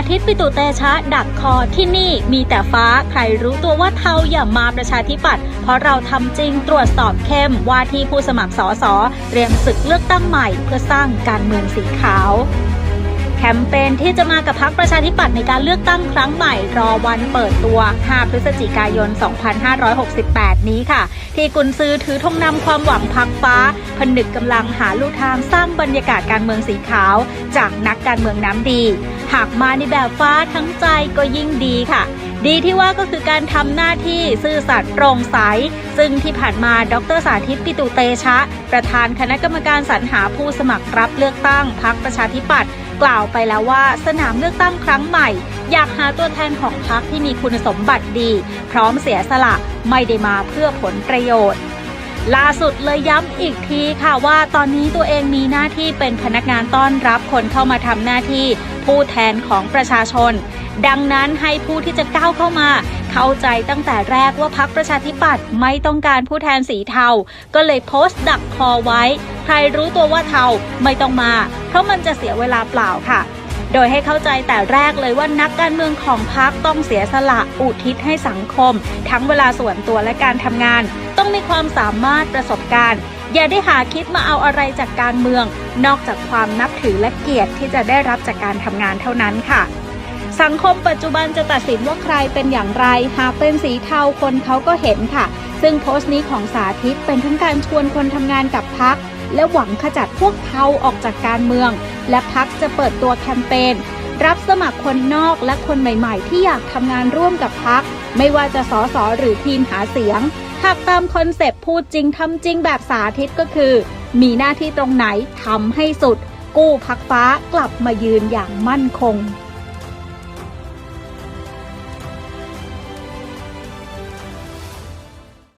าธิตปิตุเตชะ ดักคอที่นี่มีแต่ฟ้าใครรู้ตัวว่าเทาอย่ามาประชาธิปัตย์เพราะเราทำจริงตรวจสอบเข้มว่าที่ผู้สมัครสอสอเตรียมศึกเลือกตั้งใหม่เพื่อสร้างการเมืองสีขาวแคมเปญที่จะมากับพักประชาธิปัตย์ในการเลือกตั้งครั้งใหม่ รอวันเปิดตัว 5 พฤศจิกายน 2568 นี้ค่ะ ที่กุนซือถือธงนำความหวังพักฟ้า ผนึกกำลังหาลู่ทางสร้างบรรยากาศการเมืองสีขาว จากนักการเมืองน้ำดี หากมาในแบบฟ้าทั้งใจก็ยิ่งดีค่ะ ดีที่ว่าก็คือการทำหน้าที่ซื่อสัตย์โปร่งใส ซึ่งที่ผ่านมาดรสาธิตปิตุเตชะ ประธานคณะกรรมการสรรหาผู้สมัครรับเลือกตั้งพักประชาธิปัตย์กล่าวไปแล้วว่าสนามเลือกตั้งครั้งใหม่ อยากหาตัวแทนของพักที่มีคุณสมบัติดี พร้อมเสียสละไม่ได้มาเพื่อผลประโยชน์ ล่าสุดเลยย้ำอีกทีค่ะว่าตอนนี้ตัวเองมีหน้าที่เป็นพนักงานต้อนรับคนเข้ามาทำหน้าที่ผู้แทนของประชาชน ดังนั้นให้ผู้ที่จะก้าวเข้ามา เข้าใจตั้งแต่แรกว่าพักประชาธิปัตย์ไม่ต้องการผู้แทนสีเทา ก็เลยโพสต์ดักคอไว้ ใครรู้ตัวว่าเทาไม่ต้องมา เพราะมันจะเสียเวลาเปล่าค่ะโดยให้เข้าใจแต่แรกเลยว่านักการเมืองของพรรคต้องเสียสละอุทิศให้สังคม ทั้งเวลาส่วนตัวและการทำงาน ต้องมีความสามารถประสบการณ์ อย่าได้หาคิดมาเอาอะไรจากการเมือง นอกจากความนับถือและเกียรติที่จะได้รับจากการทำงานเท่านั้นค่ะ สังคมปัจจุบันจะตัดสินว่าใครเป็นอย่างไร หากเป็นสีเทาคนเขาก็เห็นค่ะ ซึ่งโพสต์นี้ของสาธิตเป็นทั้งการชวนคนทำงานกับพักและหวังขจัดพวกเทาออกจากการเมือง และพักจะเปิดตัวแคมเปญรับสมัครคนนอกและคนใหม่ ๆ ที่อยากทำงานร่วมกับพัก ไม่ว่าจะสอสอหรือทีมหาเสียง หากตามคอนเซปต์พูดจริงทำจริงแบบสาธิตก็คือ มีหน้าที่ตรงไหนทำให้สุด กู้พักฟ้ากลับมายืนอย่างมั่นคง